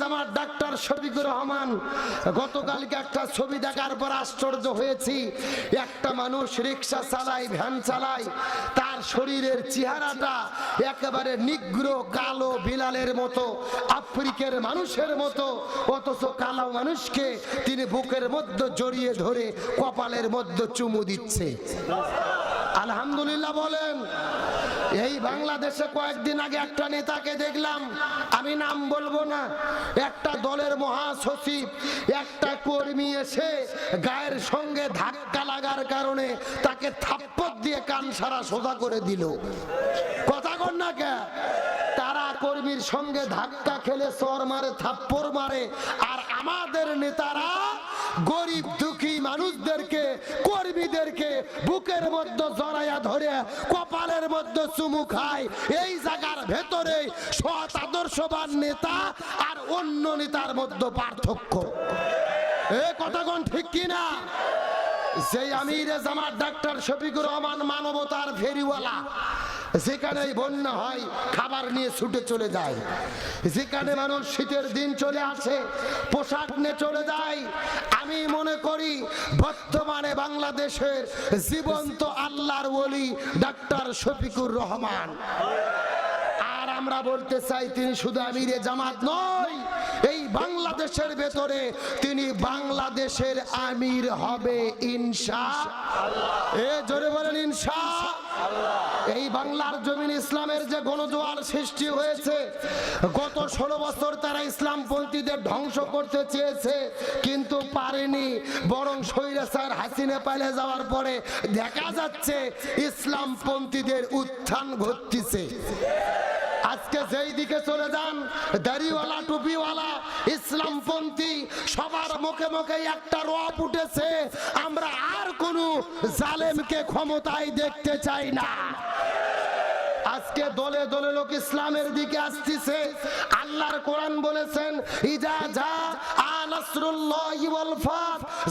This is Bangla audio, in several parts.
জামাত ডাক্তার শফিকুর রহমান, গতকালকে একটা ছবি দেখার পর আশ্চর্য হয়েছি। একটা মানুষ রিক্সা চালায়, ভ্যান চালায়, তার শরীরের চেহারাটা একেবারে নিগ্র কালো বিলালের মতো, আফ্রিকার মানুষের মতো, অথচ কালো মানুষকে তিনি বুকের মধ্যে জড়িয়ে ধরে কপালের মধ্যে চুমু দিচ্ছে। আলহামদুলিল্লাহ বলেন এই বাংলাদেশে কয়েকদিন আগে একটা নেতাকে দেখলাম। আমি নাম বলব না, একটা দলের মহাসচিব, একটা কর্মী এসে গায়ের সঙ্গে ধাক্কা লাগার কারণে তাকে থাপ্পড় দিয়ে কান সারা সোজা করে দিল। কথা কর না কে? তারা কর্মীর সঙ্গে ধাক্কা খেলে চর মারে, থাপ্পড় মারে, আর আমাদের নেতারা গরিব দুঃখী মানুষদেরকে, কর্মীদেরকে বুকের মধ্যে জড়াইয়া ধরে, কপালের মধ্যে চুমু খায়। এই জায়গার ভেতরে সৎ আদর্শবান নেতা আর অন্য নেতার মধ্যে পার্থক্য। এ কথাগণ ঠিক কিনা? সেই আমিরে জামাত ডাক্তার শফিকুর রহমান মানবতার ফেরিওয়ালা যেখানে বন্যা হয়, খাবার নিয়ে ছুটে চলে যায়। যেখানে মানুষ শীতের দিন চলে আসে, পোশাক নিয়ে চলে যায়। আমি মনে করি, বর্তমানে বাংলাদেশের জীবন্ত আল্লাহর ওলি ডাক্তার শফিকুর রহমান। আর আমরা বলতে চাই, তিনি শুধু আমিরে জামাত নয়, এই বাংলাদেশের ভেতরে তিনি বাংলাদেশের আমির হবে, ইনশা এ জোরে বলেন, ইনশা এই বাংলার জমিন ইসলামের যে গণজোয়ার সৃষ্টি হয়েছে, গত ষোলো বছর তারা ইসলামপন্থীদের ধ্বংস করতে চেয়েছে, কিন্তু পারেনি। বরং স্বৈরাচার হাসিনে পালে যাওয়ার পরে দেখা যাচ্ছে ইসলামপন্থীদের উত্থান ঘটতেছে। আজকে যেই দিকে চলে যান, দাড়িওয়ালা, টুপিওয়ালা, ইসলামপন্থী, সবার মুখে মুখে একটা রব উঠেছে। আমরা আর কোন জালেমকে ক্ষমতায় দেখতে চাই না। আজকে দলে দলে লোক ইসলামের দিকে আসতেছে। আল্লাহর কোরআন বলেছেন, ইজা যা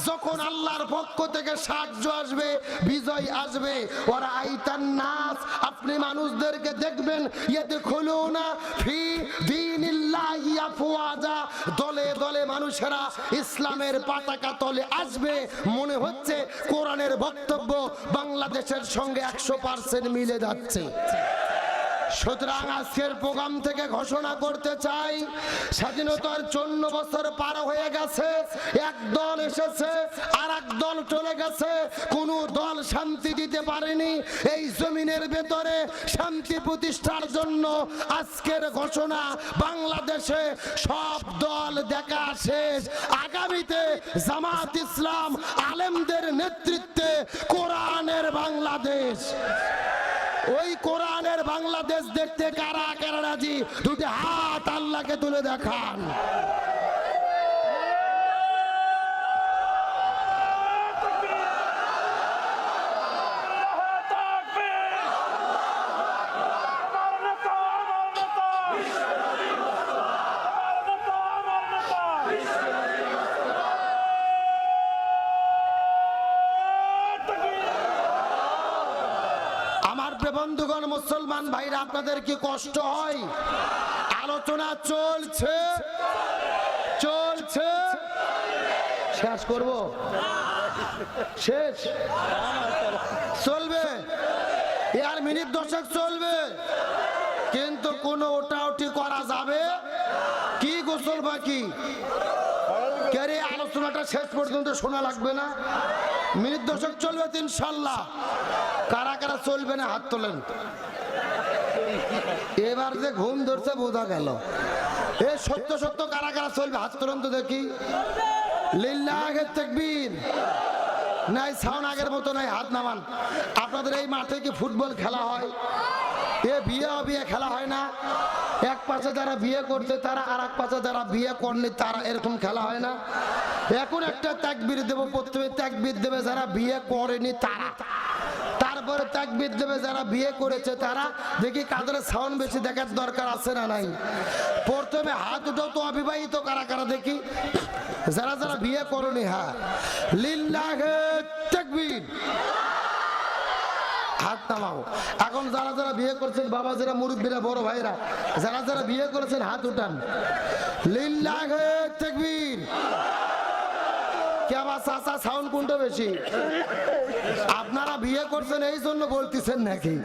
যখন আল্লাহর পক্ষ থেকে সাহায্য আসবে, বিজয় আসবে ওরা আইতান আপনি মানুষদেরকে দেখবেন ইয়েতে খুলো না ফি দলে দলে মানুষেরা ইসলামের পতাকা তলে আসবে। মনে হচ্ছে কোরআনের বক্তব্য বাংলাদেশের সঙ্গে একশো পার্সেন্ট মিলে যাচ্ছে। সুতরাং আজকের প্রোগ্রাম থেকে ঘোষণা করতে চাই, স্বাধীনতার চন্ন বছর পার হয়ে গেছে, এক দল এসেছে আর এক দল চলে গেছে, কোন দল শান্তি দিতে পারেনি। এই জমিনের ভেতরে শান্তি প্রতিষ্ঠার জন্য আজকের ঘোষণা, বাংলাদেশে সব দল দেখা শেষ। আগামীতে জামাত ইসলাম আলেমদের নেতৃত্বে কোরআনের বাংলাদেশ। ওই কোরআনের বাংলাদেশ দেখতে কারা কারা রাজি? দুটি হাত আল্লাহকে তুলে দেখান। বন্ধুগণ, মুসলমান ভাইরা, আপনাদের কি কষ্ট হয়? আলোচনা চলছে। চলছে। শেষ করব? শেষ। চলবে। আর মিনিট দশক চলবে। কিন্তু কোনো ওটা ওটি করা যাবে? কি গোসল বাকি? আলোচনাটা শেষ পর্যন্ত শোনা লাগবে না। মিনিট দশক চলবে তো ইনশাল্লাহ। কারা কারা চলবে না হাত তোলেন। এবার যে ঘুম ধরছে, বোঝা গেল। এ সত্য সত্য কারা কারা চলবে, হাত তোলেন তো দেখি। লিল্লাহ আগের তেকবীর। নাই সাউন আগের মতো নাই, হাত নামান। আপনাদের এই মাঠে কি ফুটবল খেলা হয়? এ বিয়ে বিয়ে খেলা হয় না। এক পাশে যারা বিয়ে করছে, তারা আর এক পাশে যারা বিয়ে করনি, তারা এরকম খেলা হয় না। এখন একটা তাকবির দেবো, প্রথমে তাকবির দেবে যারা বিয়ে করেনি, তারা। তারপরে তাকবির দেবে যারা বিয়ে করেছে, তারা। দেখি কাদের সাউন্ড বেশি দেখার দরকার আছে না নাই। প্রথমে হাত উঠাও তো অবিবাহিত কারা কারা, দেখি। যারা যারা বিয়ে করনি হ্যাঁ। লিল্লাহে তাকবীর। এখন যারা যারা বিয়ে করছেন বাবা যারা মুরব্বীরা, বড় ভাইরা যারা যারা বিয়ে করেছেন, হাত উঠান। আপনারা বিয়ে করছেন এই জন্য বলতেছেন নাকি?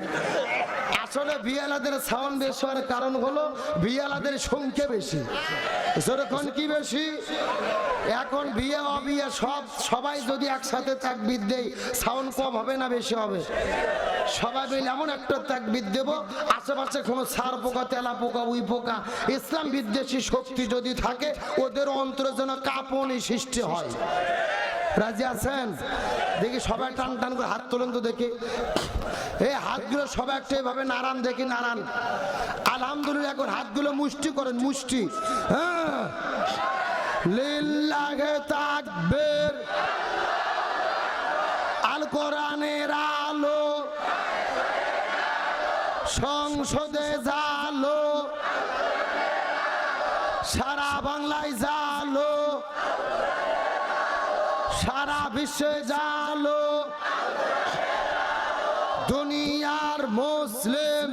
আসলে বিয়ালাদের সাউন্ড হওয়ার কারণ হলো বিয়ালাদের সংখ্যা বেশি। কি বেশি? এখন বিয়ে, অবিয়ে সব, সবাই যদি একসাথে তাকবিদ দেয় সাউন্ড কম হবে না বেশি হবে? সবাই মিলে এমন একটা তাকবিদ দেব, আশেপাশে কোনো সার পোকা, তেলা পোকা, উই পোকা, ইসলাম বিদ্বেষী শক্তি যদি থাকে, ওদের অন্তরে যেন কাঁপনি সৃষ্টি হয়। রাজি আছেন? দেখি সবাই টান টান করে হাত তোলেন তো দেখি। এই হাতগুলো সবাই একটা এভাবে নাড়ান, দেখি নাড়ান। আলহামদুলিল্লাহ, এখন হাতগুলো মুষ্টি করেন, মুষ্টি। হ্যাঁ। লিল্লাহে তাকবীর আল কোরআনের আলো সংসদে জালো সারা বাংলায় জালো সারা বিশ্বে জালো দুনিয়ার মুসলিম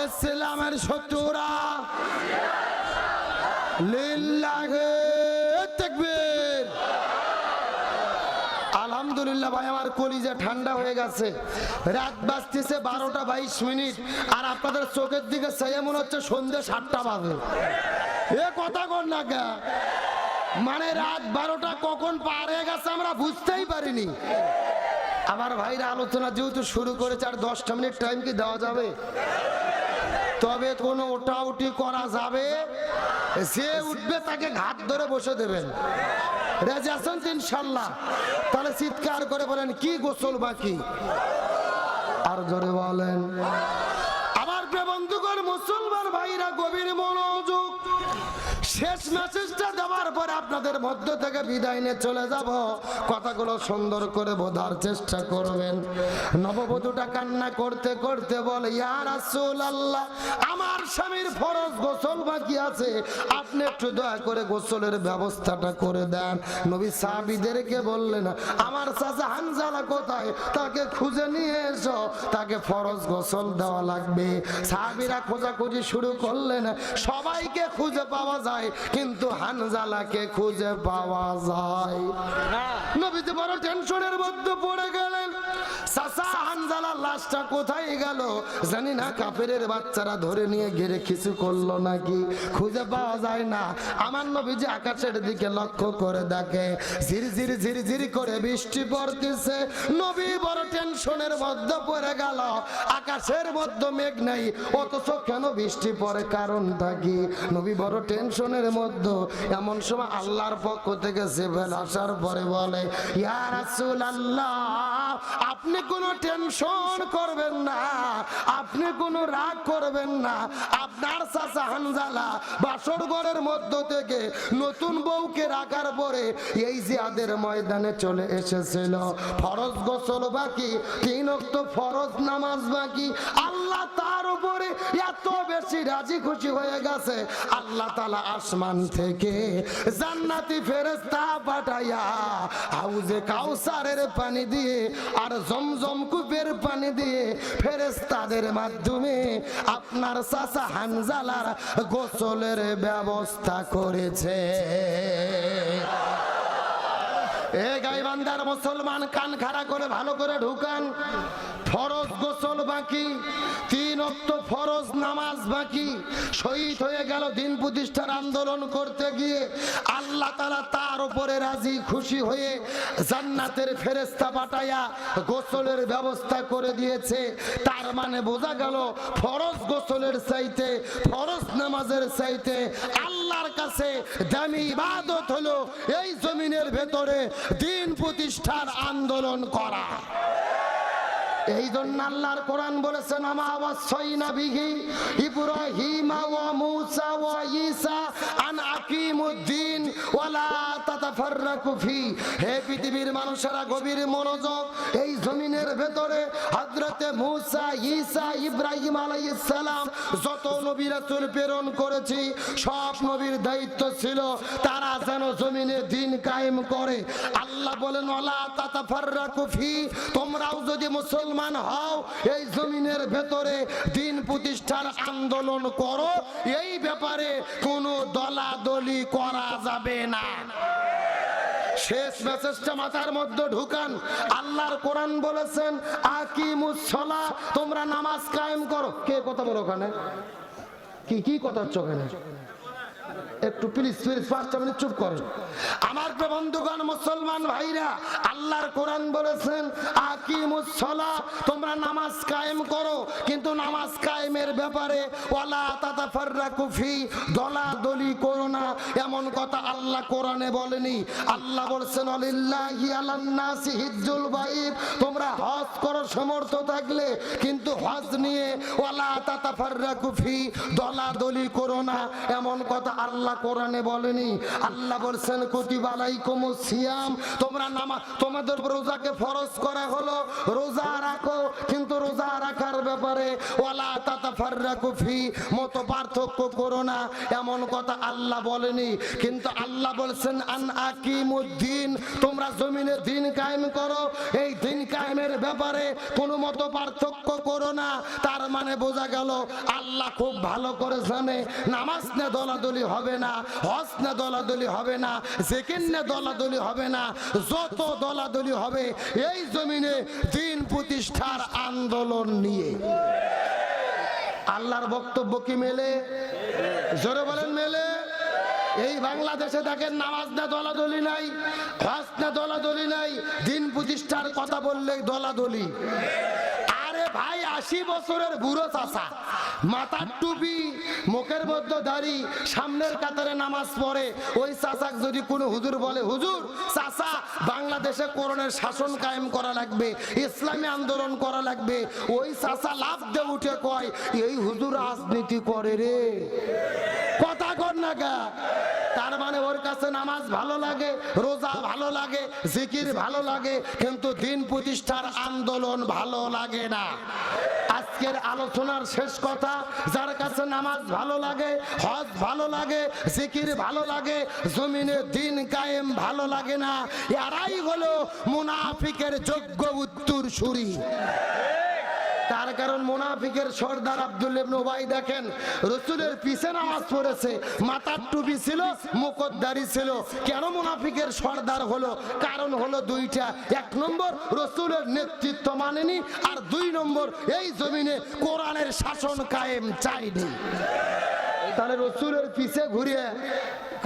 ইসলামের শত্রুরা লিল্লাহে কলিজা ঠান্ডা হয়ে গেছে। রাত বাজতেছে বারোটা বাইশ মিনিট, আর আপনাদের চোখের দিকে চাইয়ে মনে হচ্ছে সন্ধ্যে সাতটা বাজে। এ কথা কর না কে? মানে রাত বারোটা কখন পার হয়ে গেছে আমরা বুঝতেই পারিনি। আমার ভাইরা আলোচনা যেহেতু শুরু করেছে, আর দশটা মিনিট টাইম কি দেওয়া যাবে? তবে কোনো ওটা উটি করা যাবে? যে উঠবে তাকে ঘাট ধরে বসে দেবেন। রেজা আছেন ইনশাল্লাহ তাহলে চিৎকার করে বলেন কি গোসল বাকি? আর জোরে বলেন মেসেজটা দেওয়ার পরে আপনাদের মধ্য থেকে বিদায় নিয়ে চলে যাব। কথাগুলো সুন্দর করে বোঝার চেষ্টা করবেন। নববধূটা কান্না করতে করতে বলে, ইয়া রাসূল আল্লাহ আমার স্বামীর ফরজ গোসল বাকি আছে। আপনি একটু দয়া করে গোসলের ব্যবস্থাটা করে দেন। নবী সাহাবীদেরকে বললেন, আমার চাচা হানজালা কোথায়? তাকে খুঁজে নিয়ে এসো। তাকে ফরজ গোসল দেওয়া লাগবে। সাহাবীরা খোঁজাখুঁজি শুরু করলেন। সবাইকে খুঁজে পাওয়া যায় কিন্তু হানজালাকে খুঁজে পাওয়া যায়। নবীজি বড় টেনশনের মধ্যে পড়ে গেলেন। চাচা লাশটা কোথায় গেল? জানি না বাচ্চারা ধরে নিয়ে কিছু করল নাকি? খুঁজে পাওয়া যায় না। আমার আকাশের দিকে লক্ষ্য করে দেখে করে বৃষ্টি পড়তেছে। নবী বড় টেনশনের মধ্যে পড়ে গেল। আকাশের মধ্যে মেঘ নাই, অথচ কেন বৃষ্টি পড়ে? কারণ কি? নবী বড় টেনশনের মধ্যে এমন সময় আল্লাহর পক্ষ থেকে সেভেল আসার পরে বলে, ইয়া রাসূলুল্লাহ, আপনি কোনো টেনশন করবেন না। আপনি কোনো রাগ করবেন না। আপনার চাচা হানজালা বাসর ঘরের মধ্য থেকে নতুন বউকে রাখার পরে এই জিয়াদের ময়দানে চলে এসেছিল। ফরজ গোসল বাকি, তিন অক্ত ফরজ নামাজ বাকি। আল্লাহ তার উপরে এত বেশি রাজি খুশি হয়ে গেছে। আল্লাহ তালা আসমান থেকে জান্নাতি ফেরেস্তা পাঠাইয়া হাউজে কাউসারের পানি দিয়ে আর জমজম কূপের পানি দিয়ে ফেরেস্তাদের মাধ্যমে আপনার চাচা হানজালার গোসলের ব্যবস্থা করেছে। এ গাইবান্দার মুসলমান কান খাড়া করে ভালো করে ঢুকান। ফরজ গোসল বাকি, তিন অক্ত ফরজ নামাজ বাকি। শহীদ হয়ে গেল দিন প্রতিষ্ঠার আন্দোলন করতে গিয়ে। আল্লাহ তালা তার উপরে রাজি, খুশি হয়ে জান্নাতের ফেরেস্তা পাঠাইয়া গোসলের ব্যবস্থা করে দিয়েছে। তার মানে বোঝা গেল ফরজ গোসলের চাইতে, ফরজ নামাজের চাইতে আল্লাহর কাছে দামি ইবাদত হলো এই জমিনের ভেতরে দিন প্রতিষ্ঠার আন্দোলন করা। এই জন্য আল্লাহর কোরআন বলেছেন, আমা আওয়াসাইনা বিহি ইব্রাহিম ওয়া মূসা ওয়া ঈসা আন আকিমুদ্দিন ওয়া তোমরাও যদি মুসলমান হও, এই জমিনের ভেতরে দিন প্রতিষ্ঠার আন্দোলন করো। এই ব্যাপারে কোনো দলাদলি করা যাবে না। শেষ মেসেজটা মাথার মধ্যে ঢুকান। আল্লাহর কোরআন বলেছেন আকিমুসলা তোমরা নামাজ কায়েম করো। কে কথা বলো ওখানে? কি কি কথা হচ্ছে ওখানে? একটু প্লিজ প্লিজ পাঁচটা মিনিট চুপ করেন। আমার বন্ধুগণ, মুসলমান ভাইরা, আল্লাহর কোরআন বলেছেন আকিমুসলা তোমরা নামাজ কায়েম করো, কিন্তু নামাজ কায়েমের ব্যাপারে, ওয়ালা তাতাফাররাকু ফি দলাদলি করো না এমন কথা আল্লাহ কোরআনে বলেনি। আল্লাহ বলছেন আলিল্লাহি আলান নাসি হিজ্জুল বাইত তোমরা হজ করো সমর্থ থাকলে, কিন্তু হজ নিয়ে, ওয়ালা কুফি দলা দলি করো না এমন কথা আল্লাহ কোরআনে বলেনি। আল্লাহ বলছেন, কুতিবা আলাইকুমুস সিয়াম। তোমরা নামাজ তোমাদের রোজাকে ফরজ করা হলো। রোজা রাখো, কিন্তু রোজা রাখার ব্যাপারে ওয়ালা তাতাফাররাকু ফি মত পার্থক্য করো না। এমন কথা আল্লাহ বলেনি। কিন্তু আল্লাহ বলছেন, আন আকিমুদ্দিন। তোমরা জমিনে দিন কায়েম করো। এই দিন কায়েমের ব্যাপারে কোনো মত পার্থক্য করো না। তার মানে বোঝা গেল, আল্লাহ খুব ভালো করে জানে, নামাজ নে দলাদলি হবে না হজ নে দলাদলি হবে না জেকেন নে দলাদলি হবে না, যত দলাদলি হবে, এই জমিনে দিন প্রতিষ্ঠার আন্দোলন নিয়ে। আল্লাহর বক্তব্য কি মেলে? জোরে বলেন মেলে। এই বাংলাদেশে দেখেন নামাজ না দলাদলি নাই হজ না দলাদলি নাই, দিন প্রতিষ্ঠার কথা বললে দলাদলি। ভাই, আশি বছরের বুড়ো চাষা মাথার টুপি, মুখের মধ্যে দাড়ি, সামনের কাতারে নামাজ পড়ে। ওই চাষাক যদি কোনো হুজুর বলে, হুজুর চাষা বাংলাদেশে করোনার শাসন কায়েম করা লাগবে, ইসলামী আন্দোলন করা লাগবে। ওই চাষা লাভ দিয়ে উঠে কয়, এই হুজুর রাজনীতি করে রে। কথা কর না গা। তার মানে ওর কাছে নামাজ ভালো লাগে, রোজা ভালো লাগে, জিকির ভালো লাগে, কিন্তু দিন প্রতিষ্ঠার আন্দোলন ভালো লাগে না। আজকের আলোচনার শেষ কথা, যার কাছে নামাজ ভালো লাগে, হজ ভালো লাগে, জিকির ভালো লাগে, জমিনে দিন কায়েম ভালো লাগে না, এরাই হলো মুনাফিকের যোগ্য উত্তর সুরি তার কারণ মুনাফিকের সর্দার আব্দুল উবাই দেখেন, রসুলের পিছে নামাজ পড়েছে, মাথার টুপি ছিল, মুকদ্দারি ছিল। কেন মুনাফিকের সর্দার হলো? কারণ হলো দুইটা। এক নম্বর, রসুলের নেতৃত্ব মানেনি, আর দুই নম্বর, এই জমিনে কোরআনের শাসন কায়েম চাইনি। তাহলে রসুলের পিছে ঘুরিয়ে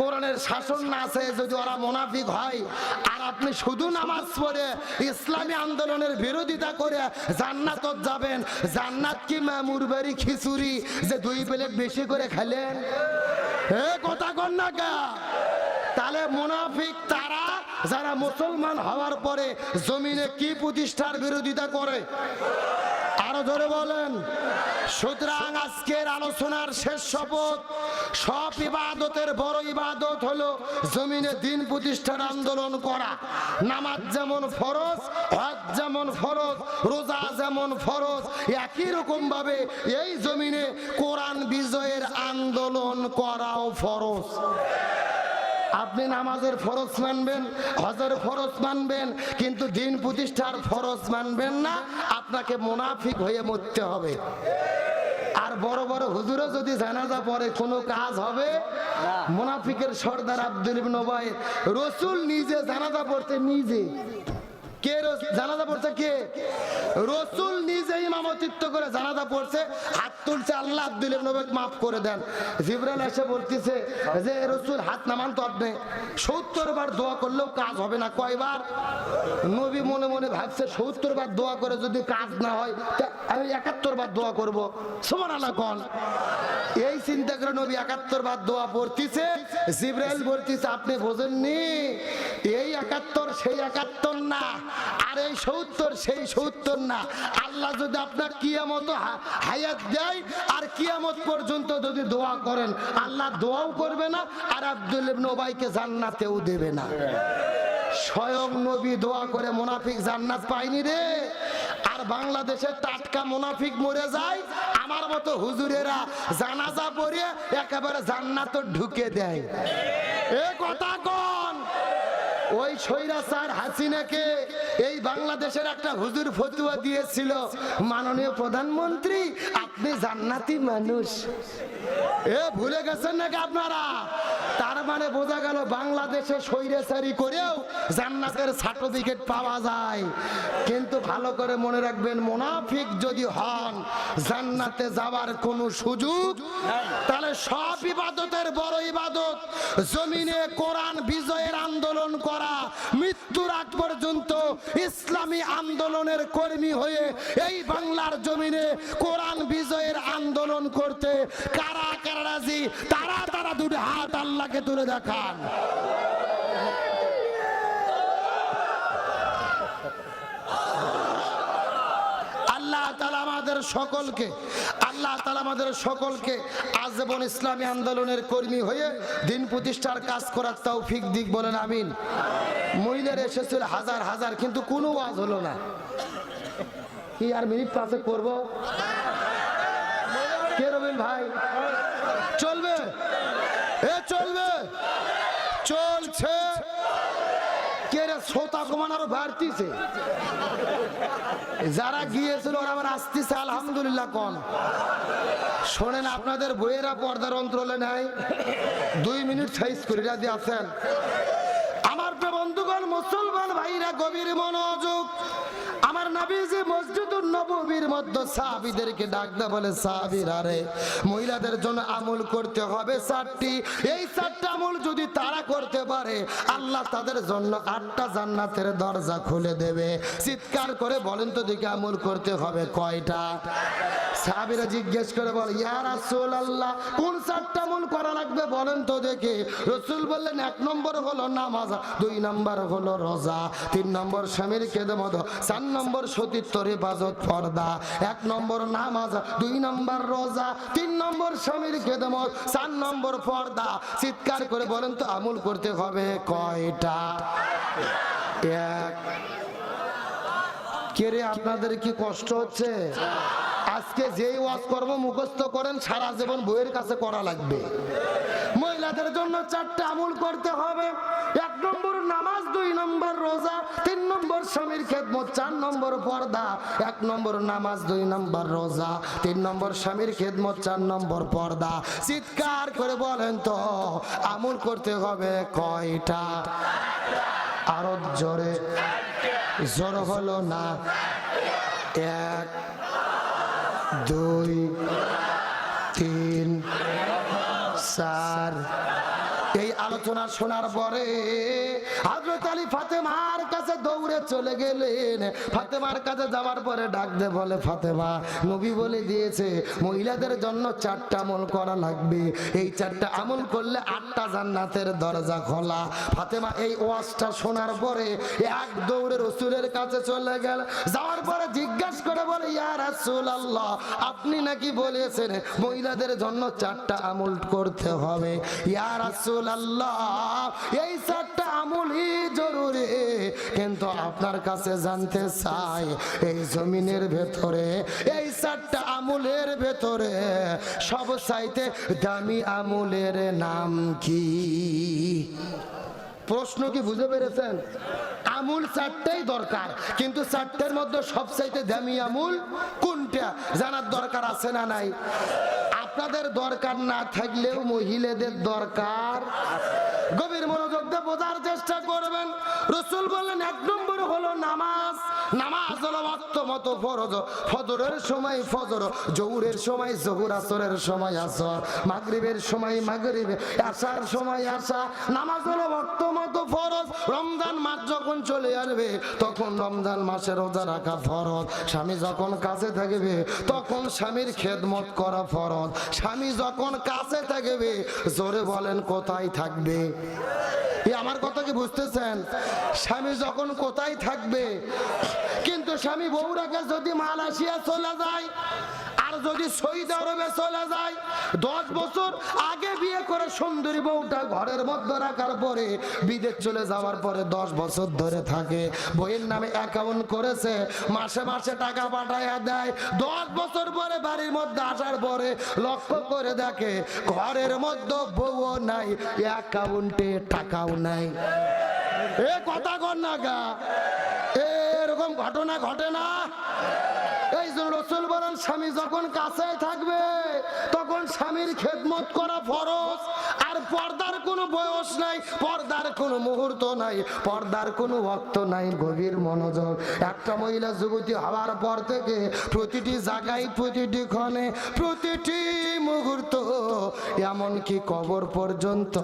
কোরআনের শাসন না আছে, যদি ওরা মোনাফিক হয়, আর আপনি শুধু নামাজ পড়ে ইসলামী আন্দোলনের বিরোধিতা করে জান্নাত যাবেন, জান্নাত কি মামুর বাড়ি খিচুড়ি যে দুই প্লেট বেশি করে খেলেন হে কথা কন না কা? তাহলে মুনাফিক তারা যারা মুসলমান হওয়ার পরে জমিনে কি প্রতিষ্ঠার বিরোধিতা করে? আরও ধরে বলেন। সুতরাং আজকের আলোচনার শেষ শপথ সব ইবাদতের বড় ইবাদত হলো জমিনে দিন প্রতিষ্ঠার আন্দোলন করা। নামাজ যেমন ফরজ, হজ যেমন ফরজ, রোজা যেমন ফরজ, একই রকম ভাবে এই জমিনে কোরআন বিজয়ের আন্দোলন করাও ফরজ। আপনি নামাজের ফরজ মানবেন, হজের ফরজ মানবেন, কিন্তু দিন প্রতিষ্ঠার ফরজ মানবেন না, আপনাকে মুনাফিক হয়ে মরতে হবে। আর বড় বড় হুজুরও যদি জানাজা পরে কোনো কাজ হবে? মোনাফিকের সর্দার আব্দুল ইবনে উবাই রসুল নিজে জানাজা পড়তে নিজে। কে পড়ছে? কে? রসুল করে পড়ছে মাফ করে দেন। এসে বলতেছে যে, রসুল হাত নামান তো আপনি সত্তর বার দোয়া করলেও কাজ হবে না। কয়বার? নবী মনে মনে ভাবছে দোয়া করে যদি কাজ না হয় আমি একাত্তর বার দোয়া করব। সমান আল্লাহ কন। এই চিন্তা করে নবী একাত্তর বার দোয়া পড়তিছে। জিব্রাইল বলতিছে, আপনি বোঝেননি, এই একাত্তর সেই একাত্তর না। আর এই সত্তর, সেই সত্তর না। আল্লাহ যদি আপনার কিয়ামত হায়াত দেয়, আর কিয়ামত পর্যন্ত যদি দোয়া করেন, আল্লাহ দোয়াও করবে না, আর আব্দুল ইবনে ওবাইকে জান্নাতেও দেবে না। স্বয়ং নবী দোয়া করে মোনাফিক জান্নাত পায়নি রে। আর বাংলাদেশে টাটকা মোনাফিক মরে যায়, আমার মতো হুজুরেরা জানাজা পড়ে একেবারে জান্নাত ঢুকে দেয়। এ কথা কোন ওই হাসিনাকে এই বাংলাদেশের একটা হুজুর ফতুয়া দিয়েছিল। মাননীয় প্রধানমন্ত্রী, আপনি জান্নাতি মানুষ। এ ভুলে গেছেন নাকি আপনারা? তার মানে বোঝা গেল বাংলাদেশে স্বৈরাচারি করেও জান্নাতের সার্টিফিকেট পাওয়া যায়। কিন্তু ভালো করে মনে রাখবেন, মোনাফিক যদি হন, জান্নাতে যাওয়ার কোনো সুযোগ তাহলে সব ইবাদতের বড় ইবাদত। জমিনে কোরআন বিজয়ের আন্দোলন করা মৃত্যুর আগ পর্যন্ত ইসলামী আন্দোলনের কর্মী হয়ে এই বাংলার জমিনে কোরআন বিজয়ের আন্দোলন করতে কারা কারা রাজি, তারা তারা দুটো হাত আল্লাহকে তুলে দেখান। আল্লাহ তালা আমাদের সকলকে, আল্লাহ আমাদের সকলকে আজীবন ইসলামী আন্দোলনের কর্মী হয়ে দিন প্রতিষ্ঠার কাজ করার তাও ফিক দিক বলেন, আমিন। মহিলার এসেছিল হাজার হাজার, কিন্তু কোনো ওয়াজ হলো না। কি আর মিনিট পাশে করব? কে রবিন ভাই চলবে এ চলবে চলছে কে রে আরও বাড়তিছে। যারা গিয়েছিল, ওরা আবার আসতেছে, আলহামদুলিল্লাহ কন। শোনেন, আপনাদের বইয়েরা পর্দার অন্তরলে নাই। দুই মিনিট সাইজ করে রাজি আছেন। আমার প্রিয় বন্ধুগণ মুসলমান ভাইরা, গভীর মনোযোগ। আমার নবীজি মসজিদুল নববীর মধ্যে সাহাবীদেরকে ডাকতে বলে, সাহাবীরা রে, মহিলাদের জন্য আমল করতে হবে চারটি। এই চারটা আমল যদি তারা করতে পারে, আল্লাহ তাদের জন্য আটটা জান্নাতের দরজা খুলে দেবে। চিৎকার করে বলেন তো দেখে আমল করতে হবে কয়টা? সাহাবীরা জিজ্ঞেস করে বল, ইয়া রাসূলুল্লাহ, কোন চারটা আমল করা লাগবে? বলেন তো দেখে। রসুল বললেন, এক নম্বর হলো নামাজ, দুই নম্বর হলো রোজা। তিন নম্বর স্বামীর কেদমত চার নম্বর সতীত্বর হেফাজত পর্দা। এক নম্বর নামাজ, দুই নম্বর রোজা। তিন নম্বর স্বামীর কেদমত চার নম্বর পর্দা। চিৎকার করে বলেন তো, আমল করতে হবে কয়টা? এক। কে রে, আপনাদের কি কষ্ট হচ্ছে? আজকে যেই ওয়াজ কর্ম মুখস্থ করেন, সারা জীবন বইয়ের কাছে করা লাগবে। মহিলাদের জন্য চারটে আমল করতে হবে। এক নম্বর নামাজ, দুই নম্বর রোজা, তিন নম্বর স্বামীর খেদমত, চার নম্বর পর্দা, এক নম্বর নামাজ, দুই নম্বর রোজা, তিন নম্বর স্বামীর খেদমত, চার নম্বর পর্দা। চিৎকার করে বলেন তো, আমল করতে হবে কয়টা? আরও জোরে। জোর হলো না? এক, দুই, তিন, চার Yeah. আলোচনা শোনার পরে হজরত আলী ফাতেমার কাছে দৌড়ে চলে গেলেন। ফাতেমার কাছে যাওয়ার পরে ডাক দে বলে, ফাতেমা, নবী বলে দিয়েছে, মহিলাদের জন্য চারটা আমল করা লাগবে। এই চারটা আমল করলে আটটা জান্নাতের দরজা খোলা। ফাতেমা এই ওয়াজটা শোনার পরে এক দৌড়ে রসুলের কাছে চলে গেল। যাওয়ার পরে জিজ্ঞাসা করে বলে, ইয়া রাসূল আল্লাহ আপনি নাকি বলেছেন মহিলাদের জন্য চারটা আমল করতে হবে? ইয়া রাসূল আল্লাহ এই চারটা জরুরি। কিন্তু আপনার কাছে জানতে চাই, এই জমিনের ভেতরে, এই চারটা ভেতরে সব চাইতে দামি নাম কি? প্রশ্ন কি বুঝে পেরেছেন? আমুল চারটাই দরকার, কিন্তু চারটের মধ্যে সবচাইতে দামি আমুল কোনটা? জানার দরকার আছে না নাই? আপনাদের দরকার না থাকলেও মহিলাদের দরকার গভীর মনোযোগ দিয়ে বোঝার চেষ্টা করবেন। রসুল বললেন, এক নম্বর হলো নামাজ। নামাজ হলো ভক্ত মতো ফরজ। ফজরের সময় ফজর জৌরের সময় জহুর, আসরের সময় আসর, মাগরিবের সময় মাগরিব, আসার সময় আসা। নামাজ হলো ভক্ত মতো ফরজ। রমজান মাস যখন চলে আসবে, তখন রমজান মাসে রোজা রাখা ফরজ। স্বামী যখন কাছে থাকবে, তখন স্বামীর খেদমত করা ফরজ। স্বামী যখন কাছে থাকবে, জোরে বলেন, কোথায় থাকবে? আমার কথা কি বুঝতেছেন? স্বামী যখন কোথায় থাকবে? কিন্তু স্বামী বউরাকে যদি মালয়েশিয়া চলে যায় যদি সৌদি আরবে চলে যায়, দশ বছর আগে বিয়ে করে সুন্দরী বউটা ঘরের মধ্যে রাখার পরে বিদেশ চলে যাওয়ার পরে দশ বছর ধরে থাকে। বইয়ের নামে অ্যাকাউন্ট করেছে, মাসে মাসে টাকা পাঠাইয়া দেয়। দশ বছর পরে বাড়ির মধ্যে আসার পরে লক্ষ্য করে দেখে ঘরের মধ্যে বউও নাই অ্যাকাউন্টে টাকাও নাই। এ কথা কর না গা। এরকম ঘটনা ঘটে না। এই জন্য রসুল বলেন, স্বামী যখন কাছে থাকবে, তখন স্বামীর খেদমত করা ফরজ। আর পর্দার কোনো বয়স নাই, পর্দার কোনো মুহূর্ত নাই, পর্দার কোনো অর্থ নাই, গভীর মনোযোগ। একটা মহিলা যুবতী হওয়ার পর থেকে প্রতিটি জায়গায়, প্রতিটি ক্ষণে, প্রতিটি মুহূর্ত, এমনকি কবর পর্যন্ত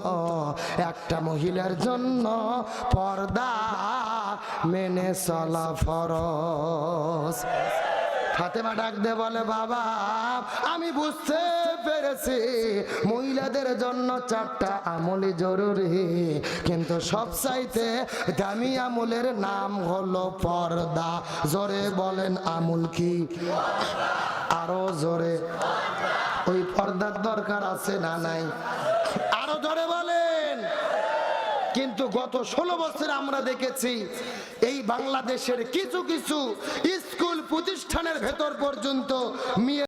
একটা মহিলার জন্য পর্দা মেনে চলা ফরজ। ফাতেমা ডাক দে বলে, বাবা, আমি বুঝতে পেরেছি। মহিলাদের জন্য চারটা আমলি জরুরি। কিন্তু সব চাইতে দামি আমলের নাম হলো পর্দা। জোরে বলেন, আমুল কি? আরও জোরে। ওই পর্দার দরকার আছে না নাই? আরও জোরে বলেন। কিন্তু গত ষোলো বছর আমরা দেখেছি এই বাংলাদেশের কিছু কিছু স্কুল প্রতিষ্ঠানের ভেতর পর্যন্ত মেয়ে